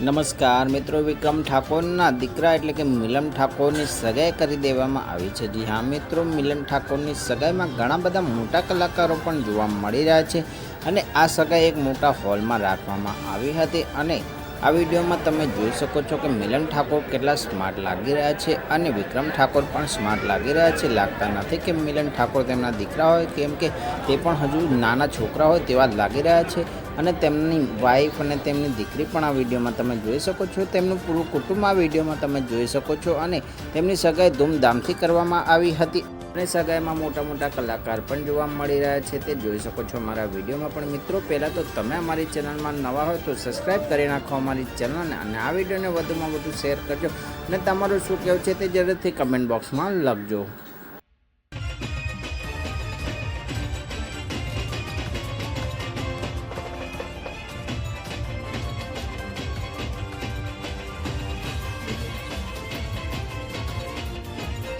નમસ્કાર મિત્રો, વિક્રમ ઠાકોરના દીકરા એટલે કે મિલન ઠાકોરની સગાઈ કરી દેવામાં આવી છે. જી હા મિત્રો, મિલન ઠાકોરની સગાઈમાં ઘણા બધા મોટા કલાકારો પણ જોવા મળી રહ્યા છે અને આ સગાઈ એક મોટા હોલમાં રાખવામાં આવી હતી અને આ વિડીયોમાં તમે જોઈ શકો છો કે મિલન ઠાકોર કેટલા સ્માર્ટ લાગી રહ્યા છે અને વિક્રમ ઠાકોર પણ સ્માર્ટ લાગી રહ્યા છે. લાગતા નથી કે મિલન ઠાકોર તેમના દીકરા હોય, કેમ કે તે પણ હજુ નાના છોકરા હોય તેવા જ લાગી રહ્યા છે. અને તેમની વાઈફ અને તેમની દીકરી પણ આ વિડીયોમાં તમે જોઈ શકો છો. તેમનું પૂરું કુટુંબ આ વિડીયોમાં તમે જોઈ શકો છો અને તેમની સગાઈ ધૂમધામથી કરવામાં આવી હતી. અને સગાઈમાં મોટા મોટા કલાકાર પણ જોવા મળી રહ્યા છે, તે જોઈ શકો છો અમારા વિડીયોમાં. પણ મિત્રો, પહેલાં તો તમે અમારી ચેનલમાં નવા હોય તો સબસ્ક્રાઈબ કરી નાખો અમારી ચેનલને અને આ વિડીયોને વધુમાં વધુ શેર કરજો. અને તમારું શું કહેવું છે તે જરૂરથી કમેન્ટ બોક્સમાં લખજો.